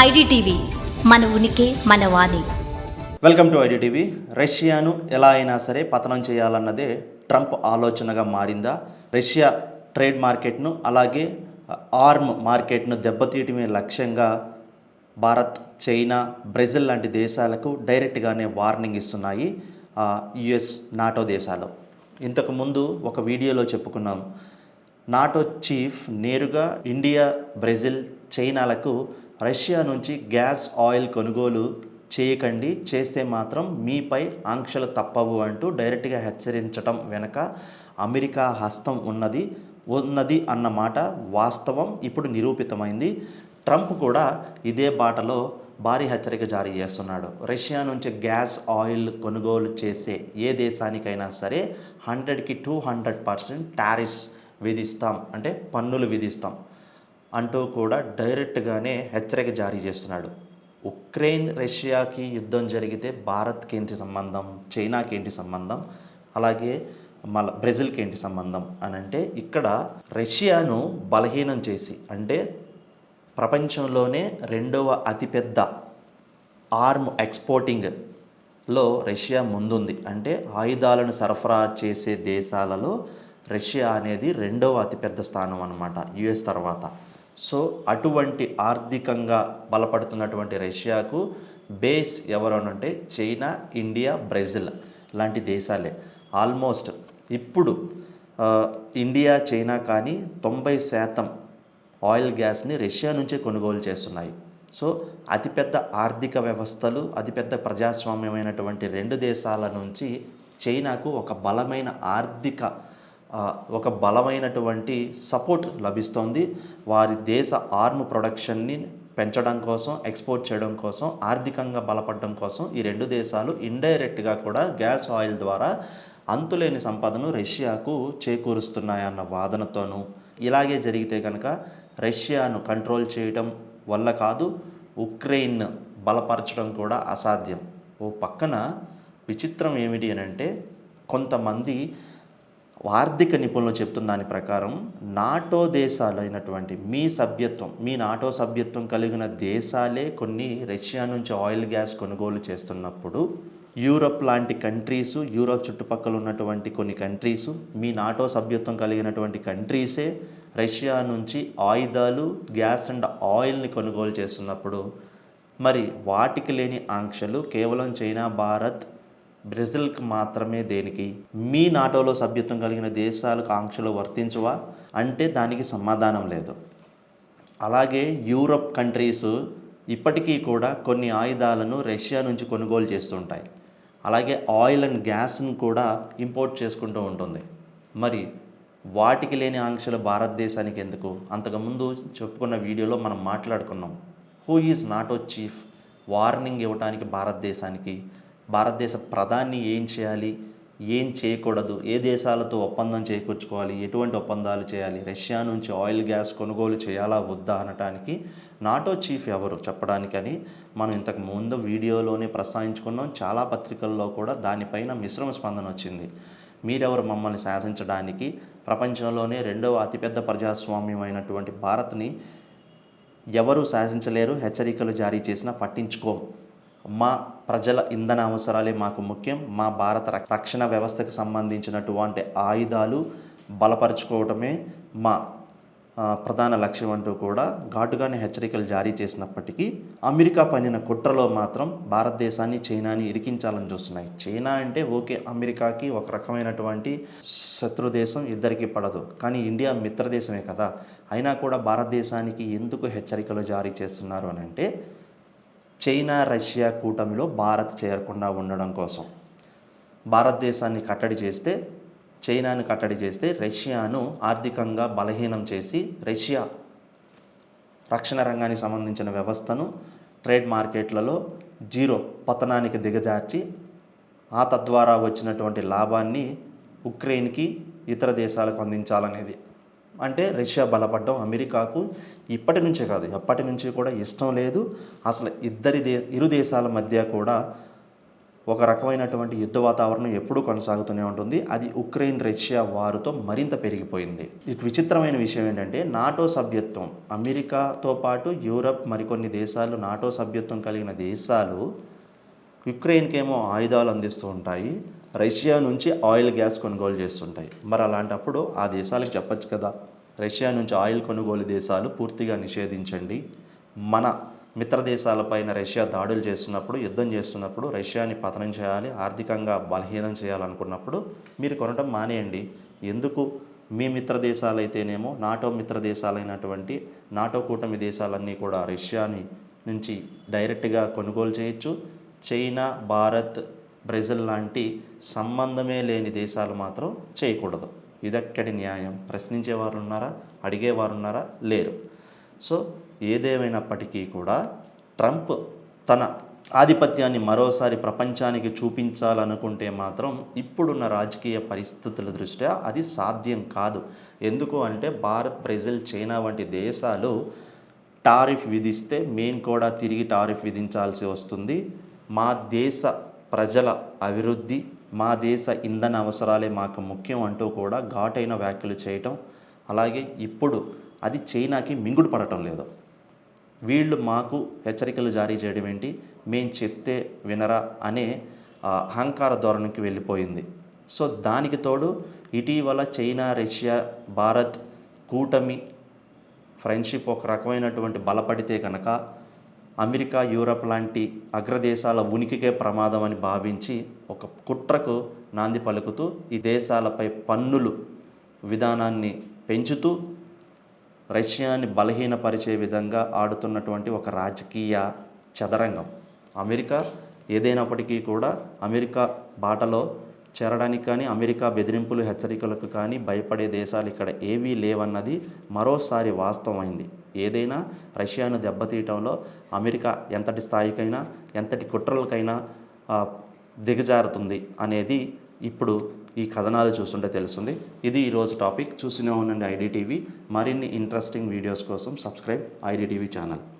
IDTV మన ఉనికి మన వాణి. Welcome to ID TV. రష్యాను ఎలా అయినా సరే పతనం చేయాలన్నదే ట్రంప్ ఆలోచనగా మారిందా? రష్యా ట్రేడ్ మార్కెట్ను అలాగే ఆర్మ్ మార్కెట్ను దెబ్బతీయటమే లక్ష్యంగా భారత్ చైనా బ్రెజిల్ లాంటి దేశాలకు డైరెక్ట్గానే వార్నింగ్ ఇస్తున్నాయి యుఎస్ నాటో దేశాలు. ఇంతకుముందు ఒక వీడియోలో చెప్పుకున్నాం నాటో చీఫ్ నేరుగా ఇండియా బ్రెజిల్ చైనాలకు రష్యా నుంచి గ్యాస్ ఆయిల్ కొనుగోలు చేయకండి. చేస్తే మాత్రం మీపై ఆంక్షలు తప్పవు అంటూ డైరెక్ట్గా హెచ్చరించటం వెనక అమెరికా హస్తం ఉన్నది ఉన్నది అన్న మాట వాస్తవం ఇప్పుడు నిరూపితమైంది. ట్రంప్ కూడా ఇదే బాటలో భారీ హెచ్చరిక జారీ చేస్తున్నాడు. రష్యా నుంచి గ్యాస్ ఆయిల్ కొనుగోలు చేసే ఏ దేశానికైనా సరే హండ్రెడ్కి టూ హండ్రెడ్ పర్సెంట్ టారిఫ్స్ విధిస్తాం. అంటే పన్నులు విధిస్తాం. అంటూ కూడా డైరెక్ట్గానే హెచ్చరిక జారీ చేస్తున్నాడు. ఉక్రెయిన్ రష్యాకి యుద్ధం జరిగితే భారత్కి ఏంటి సంబంధం? చైనాకి ఏంటి సంబంధం? అలాగే మళ్ళీ బ్రెజిల్కి ఏంటి సంబంధం? అని అంటే ఇక్కడ రష్యాను బలహీనం చేసి అంటే ప్రపంచంలోనే రెండవ అతిపెద్ద ఆర్మ్ ఎక్స్పోర్టింగ్లో రష్యా ముందుంది. అంటే ఆయుధాలను సరఫరా చేసే దేశాలలో రష్యా అనేది రెండవ అతిపెద్ద స్థానం అనమాట యుఎస్ తర్వాత. సో అటువంటి ఆర్థికంగా బలపడుతున్నటువంటి రష్యాకు బేస్ ఎవరు అంటే చైనా ఇండియా బ్రెజిల్ లాంటి దేశాలే. ఆల్మోస్ట్ ఇప్పుడు ఇండియా చైనా కానీ తొంభై శాతం ఆయిల్ గ్యాస్ని రష్యా నుంచే కొనుగోలు చేస్తున్నాయి. సో అతిపెద్ద ఆర్థిక వ్యవస్థలు అతిపెద్ద ప్రజాస్వామ్యమైనటువంటి రెండు దేశాల నుంచి చైనాకు ఒక బలమైన ఆర్థిక ఒక బలమైనటువంటి సపోర్ట్ లభిస్తోంది. వారి దేశ ఆర్మ్ ప్రొడక్షన్ని పెంచడం కోసం ఎక్స్పోర్ట్ చేయడం కోసం ఆర్థికంగా బలపడడం కోసం ఈ రెండు దేశాలు ఇండైరెక్ట్గా కూడా గ్యాస్ ఆయిల్ ద్వారా అంతులేని సంపదను రష్యాకు చేకూరుస్తున్నాయన్న వాదనతోనూ ఇలాగే జరిగితే కనుక రష్యాను కంట్రోల్ చేయడం వల్ల కాదు ఉక్రెయిన్ బలపరచడం కూడా అసాధ్యం. ఓ పక్కన విచిత్రం ఏమిటి అని అంటే కొంతమంది ఆర్థిక నిపుణులు చెప్తున్న దాని ప్రకారం నాటో దేశాలు అయినటువంటి మీ సభ్యత్వం మీ నాటో సభ్యత్వం కలిగిన దేశాలే కొన్ని రష్యా నుంచి ఆయిల్ గ్యాస్ కొనుగోలు చేస్తున్నప్పుడు యూరప్ లాంటి కంట్రీస్ యూరప్ చుట్టుపక్కల ఉన్నటువంటి కొన్ని కంట్రీస్ మీ నాటో సభ్యత్వం కలిగినటువంటి కంట్రీసే రష్యా నుంచి ఆయుధాలు గ్యాస్ అండ్ ఆయిల్ని కొనుగోలు చేస్తున్నప్పుడు మరి వాటికి లేని ఆంక్షలు కేవలం చైనా భారత్ బ్రెజిల్కి మాత్రమే దేనికి? మీ నాటోలో సభ్యత్వం కలిగిన దేశాలకు ఆంక్షలు వర్తించవా? అంటే దానికి సమాధానం లేదు. అలాగే యూరప్ కంట్రీస్ ఇప్పటికీ కూడా కొన్ని ఆయుధాలను రష్యా నుంచి కొనుగోలు చేస్తుంటాయి. అలాగే ఆయిల్ అండ్ గ్యాస్ను కూడా ఇంపోర్ట్ చేసుకుంటూ ఉంటుంది. మరి వాటికి లేని ఆంక్షలు భారతదేశానికి ఎందుకు? అంతకుముందు చెప్పుకున్న వీడియోలో మనం మాట్లాడుకున్నాం. Who is NATO chief? Warning ఇవ్వడానికి భారతదేశానికి భారతదేశ ప్రధాని ఏం చేయాలి? ఏం చేయకూడదు? ఏ దేశాలతో ఒప్పందం చేకూర్చుకోవాలి? ఎటువంటి ఒప్పందాలు చేయాలి? రష్యా నుంచి ఆయిల్ గ్యాస్ కొనుగోలు చేయాలా వద్దా అనటానికి నాటో చీఫ్ ఎవరు చెప్పడానికని మనం ఇంతకు ముందు వీడియోలోనే ప్రస్తావించుకున్నాం. చాలా పత్రికల్లో కూడా దానిపైన మిశ్రమ స్పందన వచ్చింది. మీరెవరు మమ్మల్ని శాసించడానికి? ప్రపంచంలోనే రెండవ అతిపెద్ద ప్రజాస్వామ్యమైనటువంటి భారత్ని ఎవరు శాసించలేరు? హెచ్చరికలు జారీ చేసినా పట్టించుకోం. మా ప్రజల ఇంధన అవసరాలే మాకు ముఖ్యం. మా భారత రక్షణ వ్యవస్థకు సంబంధించినటువంటి ఆయుధాలు బలపరుచుకోవటమే మా ప్రధాన లక్ష్యం అంటూ కూడా ఘాటుగానే హెచ్చరికలు జారీ చేసినప్పటికీ అమెరికా పనిన కుట్రలో మాత్రం భారతదేశాన్ని చైనాని ఇరికించాలని చూస్తున్నాయి. చైనా అంటే ఓకే అమెరికాకి ఒక రకమైనటువంటి శత్రు దేశం ఇద్దరికి పడదు. కానీ ఇండియా మిత్రదేశమే కదా. అయినా కూడా భారతదేశానికి ఎందుకు హెచ్చరికలు జారీ చేస్తున్నారు అని అంటే చైనా రష్యా కూటమిలో భారత్ చేరకుండా ఉండడం కోసం. భారతదేశాన్ని కట్టడి చేస్తే చైనాను కట్టడి చేస్తే రష్యాను ఆర్థికంగా బలహీనం చేసి రష్యా రక్షణ రంగానికి సంబంధించిన వ్యవస్థను ట్రేడ్ మార్కెట్లలో జీరో పతనానికి దిగజార్చి ఆ తద్వారా వచ్చినటువంటి లాభాన్ని ఉక్రెయిన్కి ఇతర దేశాలకు అందించాలనేది. అంటే రష్యా బలపడడం అమెరికాకు ఇప్పటి నుంచే కాదు ఎప్పటి నుంచి కూడా ఇష్టం లేదు. అసలు ఇద్దరి దే ఇరు దేశాల మధ్య కూడా ఒక రకమైనటువంటి యుద్ధ వాతావరణం ఎప్పుడూ కొనసాగుతూనే ఉంటుంది. అది ఉక్రెయిన్ రష్యా వారుతో మరింత పెరిగిపోయింది. ఇక విచిత్రమైన విషయం ఏంటంటే నాటో సభ్యత్వం అమెరికాతో పాటు యూరప్ మరికొన్ని దేశాలు నాటో సభ్యత్వం కలిగిన దేశాలు యుక్రెయిన్కేమో ఆయుధాలు అందిస్తూ ఉంటాయి. రష్యా నుంచి ఆయిల్ గ్యాస్ కొనుగోలు చేస్తుంటాయి. మరి అలాంటప్పుడు ఆ దేశాలకు చెప్పచ్చు కదా. రష్యా నుంచి ఆయిల్ కొనుగోలు దేశాలు పూర్తిగా నిషేధించండి. మన మిత్ర దేశాలపైన రష్యా దాడులు చేస్తున్నప్పుడు యుద్ధం చేస్తున్నప్పుడు రష్యాని పతనం చేయాలి ఆర్థికంగా బలహీనం చేయాలనుకున్నప్పుడు మీరు కొనడం మానేయండి. ఎందుకు? మీ మిత్ర దేశాలైతేనేమో నాటో మిత్ర దేశాలైనటువంటి నాటో కూటమి దేశాలన్నీ కూడా రష్యాని నుంచి డైరెక్ట్గా కొనుగోలు చేయొచ్చు. చైనా భారత్ బ్రెజిల్ లాంటి సంబంధమే లేని దేశాలు మాత్రం చేయకూడదు. ఇదక్కడి న్యాయం? ప్రశ్నించేవారు ఉన్నారా? అడిగేవారు ఉన్నారా? లేరు. సో ఏదేమైనప్పటికీ కూడా ట్రంప్ తన ఆధిపత్యాన్ని మరోసారి ప్రపంచానికి చూపించాలనుకుంటే మాత్రం ఇప్పుడున్న రాజకీయ పరిస్థితుల దృష్ట్యా అది సాధ్యం కాదు. ఎందుకు అంటే భారత్ బ్రెజిల్ చైనా వంటి దేశాలు టారిఫ్ విధిస్తే మేము కూడా తిరిగి టారిఫ్ విధించాల్సి వస్తుంది. మా దేశ ప్రజల అభివృద్ధి మా దేశ ఇంధన అవసరాలే మాకు ముఖ్యం అంటూ కూడా ఘాటైన వ్యాఖ్యలు చేయటం. అలాగే ఇప్పుడు అది చైనాకి మింగుడు పడటం లేదు. వీళ్ళు మాకు హెచ్చరికలు జారీ చేయడం ఏంటి? మేము చెప్తే వినరా అనే అహంకార ధోరణికి వెళ్ళిపోయింది. సో దానికి తోడు ఇటీవల చైనా రష్యా భారత్ కూటమి ఫ్రెండ్షిప్ ఒక రకమైనటువంటి బలపడితే కనుక అమెరికా యూరప్ లాంటి అగ్రదేశాల ఉనికికే ప్రమాదం అని భావించి ఒక కుట్రకు నాంది పలుకుతూ ఈ దేశాలపై పన్నులు విధానాన్ని పెంచుతూ రష్యాని బలహీనపరిచే విధంగా ఆడుతున్నటువంటి ఒక రాజకీయ చదరంగం. అమెరికా ఏదైనప్పటికీ కూడా అమెరికా బాటలో చేరడానికి కానీ అమెరికా బెదిరింపులు హెచ్చరికలకు కానీ భయపడే దేశాలు ఇక్కడ ఏవీ లేవన్నది మరోసారి వాస్తవమైంది. ఏదైనా రష్యాను దెబ్బతీయటంలో అమెరికా ఎంతటి స్థాయికైనా ఎంతటి కుట్రలకైనా దిగజారుతుంది అనేది ఇప్పుడు ఈ కథనాలు చూస్తుంటే తెలుస్తుంది. ఇది ఈరోజు టాపిక్. చూసిన ఉండండి ఐడి మరిన్ని ఇంట్రెస్టింగ్ వీడియోస్ కోసం సబ్స్క్రైబ్ ఐడిటీవీ ఛానల్.